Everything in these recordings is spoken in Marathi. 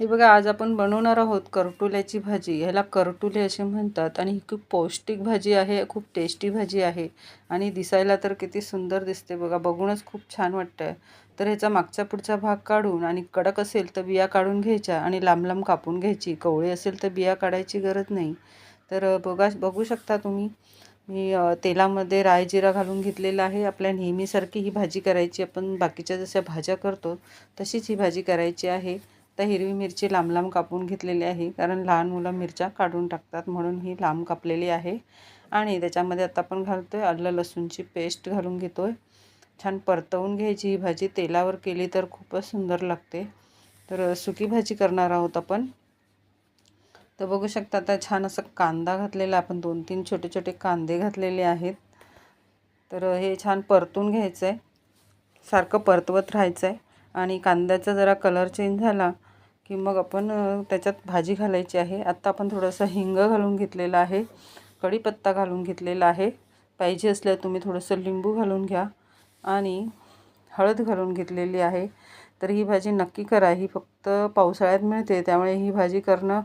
हे बघा आज आपण बनवणार आहोत करटुल्याची भाजी. ह्याला करटुले असे म्हणतात आणि ही खूप पौष्टिक भाजी आहे खूप टेस्टी भाजी आहे आणि दिसायला तर किती सुंदर दिसते बघा. बघूनच खूप छान वाटतं तर ह्याचा मागचा पुढचा भाग काढून आणि कडक असेल तर बिया काढून घ्यायच्या आणि लांब लांब कापून घ्यायची. कवळी असेल तर बिया काढायची गरज नाही. तर बघा बघू शकता तुम्ही मी तेलामध्ये राय जिरा घालून घेतलेला आहे. आपल्या नेहमीसारखी ही भाजी करायची. आपण बाकीच्या जशा भाज्या करतो तशीच ही भाजी करायची आहे. तर हिरवी मिरची लांब लांब कापून घेतलेली आहे कारण लहान मुलं मिरच्या काढून टाकतात म्हणून ही लांब कापलेली आहे. आणि त्याच्यामध्ये आता आपण घालतो आहे आलं लसूणची पेस्ट घालून घेतो आहे छान परतवून घ्यायची ही भाजी तेलावर केली तर खूपच सुंदर लागते. तर सुकी भाजी करणार आहोत आपण. तर बघू शकता आता छान असं कांदा घातलेला आपण दोन तीन छोटे छोटे कांदे घातलेले आहेत. तर हे छान परतून घ्यायचं आहे सारखं परतवत राहायचं आहे आणि कांद्याचा जरा कलर चेंज झाला की मग आपण त्याच्यात भाजी घालायची आहे. आत्ता आपण थोडंसं हिंग घालून घेतलेलं आहे. कढीपत्ता घालून घेतलेला आहे. पाहिजे असल्या तुम्ही थोडंसं लिंबू घालून घ्या. आणि हळद घालून घेतलेली आहे. तर ही भाजी नक्की करा. ही फक्त पावसाळ्यात मिळते. त्यामुळे ही भाजी करणं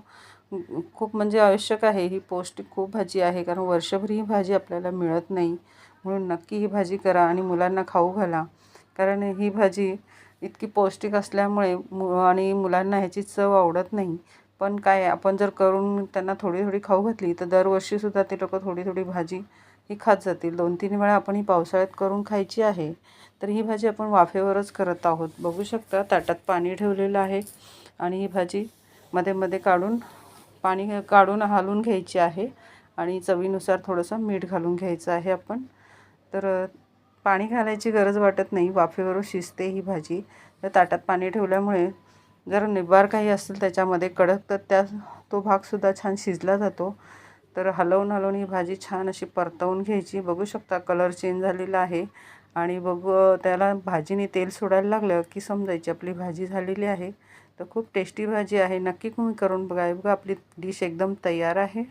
खूप म्हणजे आवश्यक आहे. ही पौष्टिक खूप भाजी आहे. कारण वर्षभर ही भाजी आपल्याला मिळत नाही. म्हणून नक्की ही भाजी करा आणि मुलांना खाऊ घाला. कारण ही भाजी इतकी पौष्टिक असल्यामुळे मु आणि मुलांना ह्याची चव आवडत नाही. पण काय आपण जर करून त्यांना थोडी थोडी खाऊ घातली तर दरवर्षीसुद्धा ते लोकं थोडी थोडी भाजी ही खात जातील. दोन तीन वेळा आपण ही पावसाळ्यात करून खायची आहे तर ही भाजी आपण वाफेवरच करत आहोत. बघू शकता ताटात पाणी ठेवलेलं आहे आणि ही भाजी मध्ये मध्ये काढून पाणी काढून हालून घ्यायची आहे आणि चवीनुसार थोडंसं मीठ घालून घ्यायचं आहे आपण. तर पाणी घालायची गरज वाटत नाही. वाफेवरून शिजते ही भाजी. तर ताटात पाणी ठेवल्यामुळे जर निबार काही असेल त्याच्यामध्ये कडक तर त्या तो भागसुद्धा छान शिजला जातो. तर हलवून हलवून ही भाजी छान अशी परतवून घ्यायची. बघू शकता कलर चेंज झालेला आहे. आणि बघू त्याला भाजीने तेल सोडायला लागलं की समजायची आपली भाजी झालेली आहे. तर खूप टेस्टी भाजी आहे. नक्की तुम्ही करून बघा. बघा आपली डिश एकदम तयार आहे.